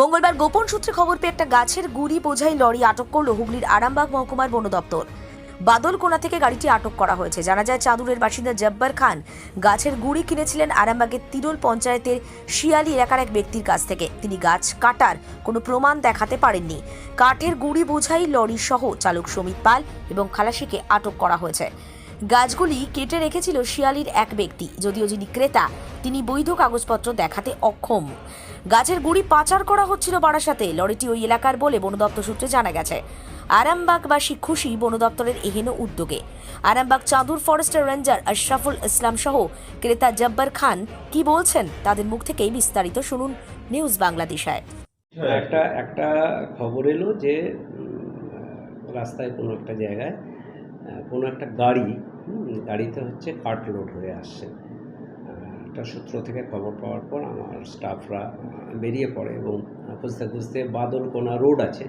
মঙ্গলবার গোপন সূত্রে খবর পেয়ে একটা গাছের গুড়ি বোঝাই লরি আটক করল হুগলির আরামবাগ মহকুমার বন দপ্তর। বাদলকোনা থেকে গাড়িটি আটক করা হয়েছে। জানা যায়, চাঁদুরের বাসিন্দা জব্বার খান গাছের গুড়ি কিনেছিলেন আরামবাগের তিরুল পঞ্চায়েতের শিয়ালি এলাকার এক ব্যক্তির কাছ থেকে। তিনি গাছ কাটার কোনো প্রমাণ দেখাতে পারেননি। কাঠের গুড়ি বোঝাই লরি সহ চালক সমিত পাল এবং খালাসিকে আটক করা হয়েছে। গাছগুলি কেটে রেখেছিল শিয়ালির এক ব্যক্তি, যদিও যিনি ক্রেতা, তিনি বৈধ কাগজপত্র দেখাতে অক্ষম। গাছের গুড়ি পাচার করা হচ্ছিল বারাসাতে, লরিটি ওই এলাকার বলে বন দপ্তর সূত্রে জানা গেছে। আরামবাগবাসী খুশি বন দপ্তরের এহেন উদ্যোগে। আরামবাগ চাঁদুর ফরেস্টের রেঞ্জার আশরাফুল ইসলাম সহ ক্রেতা জব্বার খান কি বলছেন, তাদের মুখ থেকেই বিস্তারিত শুনুন নিউজ বাংলাদেশায়। একটা একটা খবর এলো যে রাস্তায় কোনো একটা জায়গায় কোনো একটা গাড়ি গাড়িতে হচ্ছে কাঠ লোড হয়ে আসছে। একটা সূত্র থেকে খবর পাওয়ার পর আমার স্টাফরা বেরিয়ে পড়ে এবং খুঁজতে খুঁজতে বাদলকোনা রোড আছে।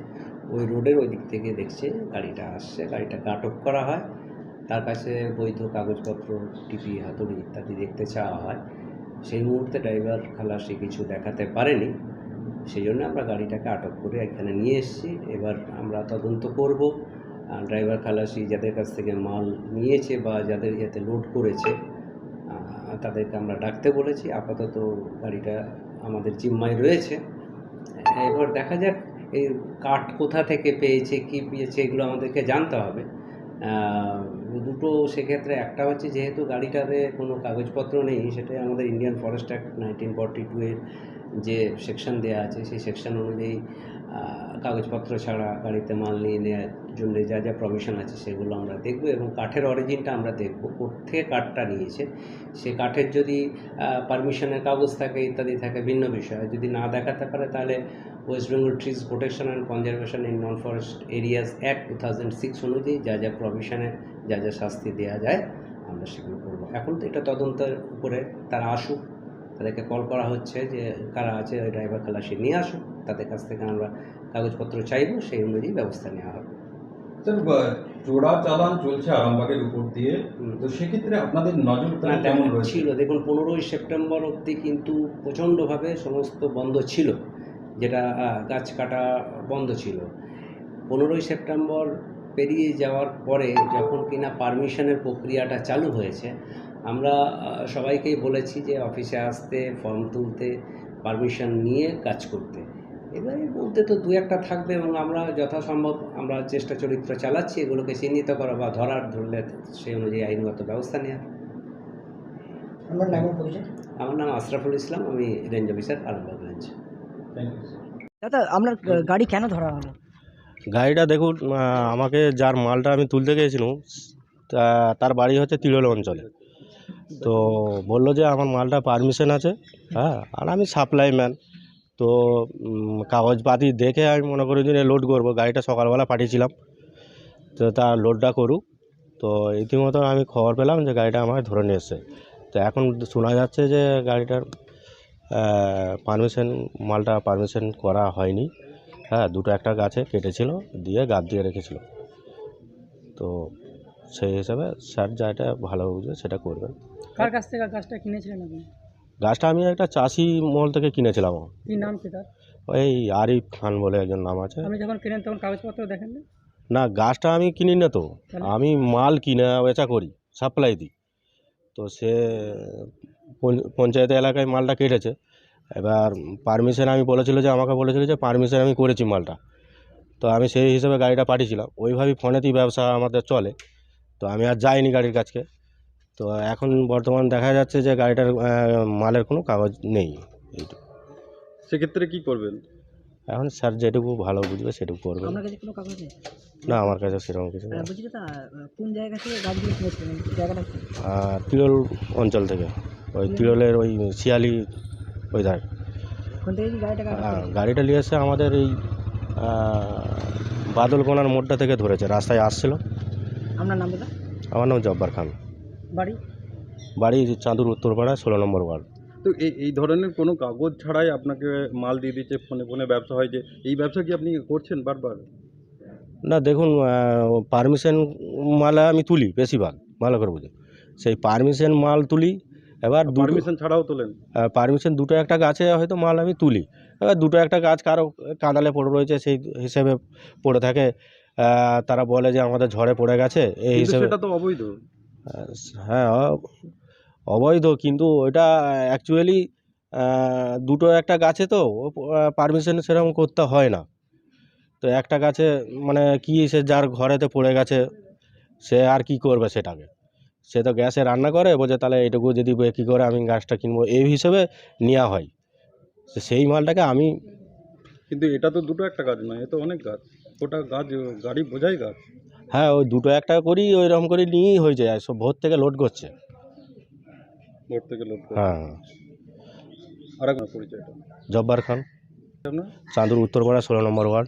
ওই রোডের ওই দিক থেকে দেখছে গাড়িটা আসছে গাড়িটাকে আটক করা হয়। তার কাছে বৈধ কাগজপত্র, টিপি, হাতুড়ি ইত্যাদি দেখতে চাওয়া হয়। সেই মুহূর্তে ড্রাইভার খালাসি কিছু দেখাতে পারেনি। সেই জন্য আমরা গাড়িটাকে আটক করে এখানে নিয়ে এসেছি। এবার আমরা তদন্ত করব। ড্রাইভার খালাসি যাদের কাছ থেকে মাল নিয়েছে বা যাদের যাতে লোড করেছে তাদেরকে আমরা ডাকতে বলেছি। আপাতত গাড়িটা আমাদের জিম্মায় রয়েছে। এবার দেখা যাক এই কাঠ কোথা থেকে পেয়েছে, কি পেয়েছে, এগুলো আমাদেরকে জানতে হবে। দুটো সেক্ষেত্রে একটা হচ্ছে যেহেতু গাড়িটাতে কোনো কাগজপত্র নেই, সেটাই আমাদের Indian forest act nineteen forty two এর যে সেকশন দেওয়া আছে, সেই সেকশন অনুযায়ী কাগজপত্র ছাড়া গাড়িতে মাল নিয়ে নেওয়ার জন্য যা যা প্রভিশন আছে সেগুলো আমরা দেখব এবং কাঠের অরিজিনটা আমরা দেখব কোথেকে কাঠটা নিয়েছে। সে কাঠের যদি পারমিশনের কাগজ থাকে, ইত্যাদি থাকে, ভিন্ন বিষয়। যদি না দেখাতে পারে, তাহলে West Bengal trees protection and conservation in non forest areas act two thousand six অনুযায়ী যা যা প্রভিশনে যা যা শাস্তি দেওয়া যায়, আমরা সেগুলো করব। এখন তো এটা তদন্তের উপরে তারা আসুক। তাদেরকে কল করা হচ্ছে যে কারা আছে? ওই ড্রাইভার খালাসি নিয়ে আসুক। তাদের কাছ থেকে আমরা কাগজপত্র চাইব সেই অনুযায়ী ব্যবস্থা নেওয়া হবে। স্যার চোরা চালান চলছে আরামবাগের উপর দিয়ে। তো সেক্ষেত্রে আপনাদের না নজরদারি কেমন তেমন ছিল। দেখুন পনেরোই সেপ্টেম্বর অবধি কিন্তু প্রচণ্ডভাবে সমস্ত বন্ধ ছিল। যেটা গাছ কাটা বন্ধ ছিল। পনেরোই সেপ্টেম্বর পেরিয়ে যাওয়ার পরে যখন কিনা পারমিশনের প্রক্রিয়াটা চালু হয়েছে আমরা সবাইকেই বলেছি যে অফিসে আসতে ফর্ম তুলতে পারমিশন নিয়ে কাজ করতে। এবারে বলতে তো দু একটা থাকবে এবং আমরা যথাসম্ভব আমরা চেষ্টা চরিত্র চালাচ্ছি এগুলোকে চিহ্নিত করা বা ধরার ধরলে সেই অনুযায়ী আইনগত ব্যবস্থা নেওয়া আমার নাম আমার নাম আশরাফুল ইসলাম আমি রেঞ্জ অফিসার আরামবাগ রেঞ্জ। দাদা আপনার গাড়ি কেন ধরা হলো? গাড়িটা দেখুন আমাকে যার মালটা আমি তুলতে গিয়েছিলাম, তা- তার বাড়ি হচ্ছে তিরল অঞ্চলে। তো বলল যে আমার মালটা পারমিশন আছে হ্যাঁ আর আমি সাপ্লাই ম্যান। তো কাগজপাতি দেখে আমি মনে করি যে লোড করব, গাড়িটা সকালবেলা পাঠিয়েছিলাম। তো তার লোডটা করুক। তো ইতিমধ্যে আমি খবর পেলাম যে গাড়িটা আমাকে ধরে নিয়ে এসছে। তো এখন শোনা যাচ্ছে যে গাড়িটার পারমিশন, মালটা পারমিশন করা হয়নি। হ্যাঁ দুটো একটা গাছে কেটেছিল দিয়ে গাছ দিয়ে রেখেছিল। তো সেই হিসাবে স্যার যেটা ভালো বুঝবে সেটা করবেন। কার কাছ থেকে গাছটা কিনেছিলেন আপনি? গাছটা আমি একটা চাষি মহল থেকে কিনেছিলাম। কি নাম কি তার ওই আরিফ খান বলে একজন নাম আছে। আপনি যখন কিনেন তখন কাগজপত্র দেখেন না? না গাছটা আমি কিনি না তো আমি মাল কিনা বেচা করি সাপ্লাই দিই। তো সে পঞ্চ- পঞ্চায়েত এলাকায় মালটা কেটেছে। এবার পারমিশন আমি বলেছিল যে আমাকে বলেছিল যে পারমিশন আমি করেছি মালটা। তো আমি সেই হিসেবে গাড়িটা পাঠিয়েছিলাম। ওইভাবেই ফোনেতেই ব্যবসা আমাদের চলে। তো আমি আর যাইনি গাড়ির কাছকে তো এখন বর্তমান দেখা যাচ্ছে যে গাড়িটার মালের কোনো কাগজ নেই। এইটুকু সেক্ষেত্রে কী করবেন? এখন স্যার যেটুকু ভালো বুঝবে সেটুকু করবে আপনার কাছে কোনো কাগজ নেই? না আমার কাছে সেরকম কিছু কোন জায়গা থেকে কিনেছিলেন? জায়গাটা তিরোল অঞ্চল থেকে। ওই তিরলের ওই শিয়ালি ওই ধার গাড়িটা নিয়ে এসে আমাদের এই বাদলকোনার মোড়টা থেকে ধরেছে রাস্তায় আসছিল। আপনার নাম আমার নাম জব্বার খান। বাড়ি? বাড়ি চাঁদুর উত্তরপাড়া ষোলো নম্বর ওয়ার্ড। তো এই এই ধরনের কোনো কাগজ ছাড়াই আপনাকে মাল দিয়ে দিচ্ছে ফোনে ফোনে ব্যবসা হয় যে এই ব্যবসা কি আপনি করছেন বারবার? না দেখুন পারমিশন মাল আমি তুলি বেশিরভাগ ভালো করে বুঝুন। সেই পারমিশন মাল তুলি এবার পারমিশন ছাড়াও তোলেন? পারমিশন দুটো একটা গাছে হয়তো মাল আমি তুলি। এবার দুটো একটা গাছ কারও কাঁদালে পড়ে রয়েছে সেই হিসেবে পড়ে থাকে। তারা বলে যে আমাদের ঝড়ে পড়ে গেছে এই হিসেবে সেটা তো অবৈধ। হ্যাঁ অবৈধ কিন্তু ওটা অ্যাকচুয়ালি দুটো একটা গাছে তো পারমিশন সেরকম করতে হয় না। তো একটা গাছে মানে কি সে যার ঘরেতে পড়ে গেছে সে আর কি করবে সেটাকে? সে তো গ্যাসে রান্না করে বলছে তাহলে এটুকু যদি কী করে আমি গ্যাসটা কিনবো? এই হিসেবে নেওয়া হয়। তো সেই মালটাকে আমি কিন্তু এটা তো দুটো একটা গাছ নয় এ তো অনেক গাছ। ওটা গাছ গাড়ি বোঝাই গাছ। হ্যাঁ ওই দুটো একটা করি ওই রকম করে নিয়েই হয়ে যায় সব ভোর থেকে লোড করছে। ভোর থেকে লোক হ্যাঁ। আর এক পরিচয়টা। জব্বার খান। চাঁদুর উত্তরপাড়া ষোলো নম্বর ওয়ার্ড।